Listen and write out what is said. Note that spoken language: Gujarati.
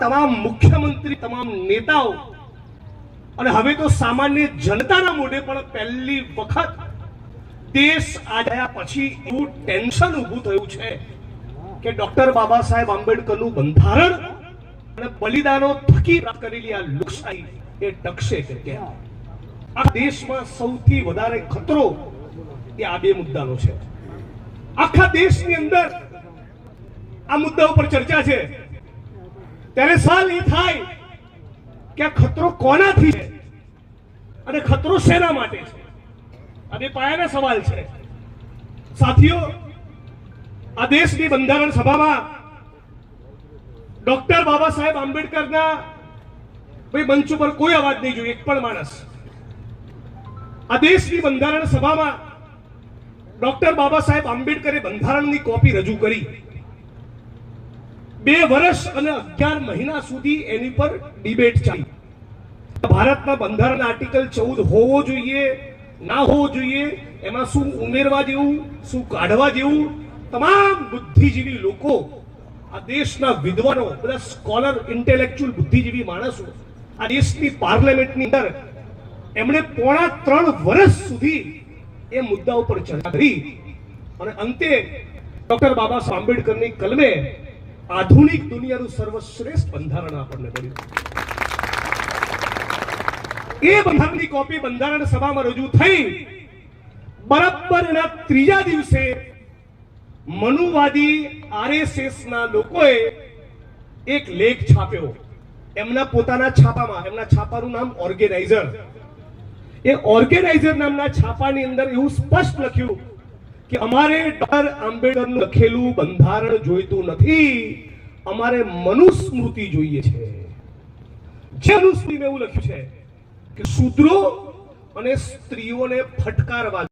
તમામ મુખ્યમંત્રી, તમામ નેતાઓ અને હવે તો સામાન્ય જનતાના મોઢે પણ પહેલી વખત દેશ આયા પછી એવું ટેન્શન ઊભું થયું છે કે ડોક્ટર બાબા સાહેબ આંબેડકરનું બંધારણ અને બલિદાનો થકી પ્રાપ્ત કરેલી આ લોકશાહી એ ટકશે કે કેમ? આ દેશમાં સૌથી વધારે ખતરો એ આ બે મુદ્દાનો છે. આખા દેશની અંદર આ મુદ્દા ઉપર ચર્ચા છે. ત્યારે સવાલ એ થાય કે આ ખતરો કોનાથી છે? અને ખતરો શેના માટે છે? અને પાયાના સવાલ છે. સાથીઓ, આ દેશની બંધારણ સભામાં ડોક્ટર બાબા સાહેબ આંબેડકરના ભાઈ મંચ ઉપર કોઈ અવાજ નહીં જોઈએ, એક પણ માણસ. આ દેશની બંધારણ સભામાં ડોક્ટર બાબા સાહેબ આંબેડકરે બંધારણની કોપી રજૂ કરી. બે વર્ષ અને અગિયાર મહિના સુધી એની પર ડિબેટ ચાલી. ભારતના બંધારણ આર્ટિકલ ચૌદ હોવો જોઈએ, ના હોવો જોઈએ, એમાં શું ઉમેરવા જેવું, શું કાઢવા જેવું, તમામ બુદ્ધિજીવી લોકો, આ દેશના વિદ્વાનો, બધા સ્કોલર ઇન્ટેલેક્ચ્યુઅલ બુદ્ધિજીવી માણસો, આ દેશની પાર્લામેન્ટની અંદર એમણે પોણા ત્રણ વર્ષ સુધી એ મુદ્દા ઉપર ચર્ચા કરી. અને અંતે ડોક્ટર બાબા આંબેડકરની કલમે આધુનિક દુનિયાનું સર્વશ્રેષ્ઠ બંધારણ આપણને મળ્યું. એ બંધારણની કોપી બંધારણ સભામાં રજૂ થઈ. બરાબરના ત્રીજા દિવસે મનુવાદી આરએસએસ ના લોકોએ એક લેખ છાપ્યો. એમના પોતાના છાપામાં, એમના છાપાનું નામ ઓર્ગેનાઇઝર. એ ઓર્ગેનાઇઝર નામના છાપાની અંદર એવું સ્પષ્ટ લખ્યું કે અમારે ડોક્ટર આંબેડકરનું લખેલું બંધારણ જોઈતું નથી, અમારે મનુસ્મૃતિ જોઈએ છે. જે મનુસ્મૃતિમાં એવું લખ્યું છે કે શુદ્રો અને સ્ત્રીઓને ફટકારવા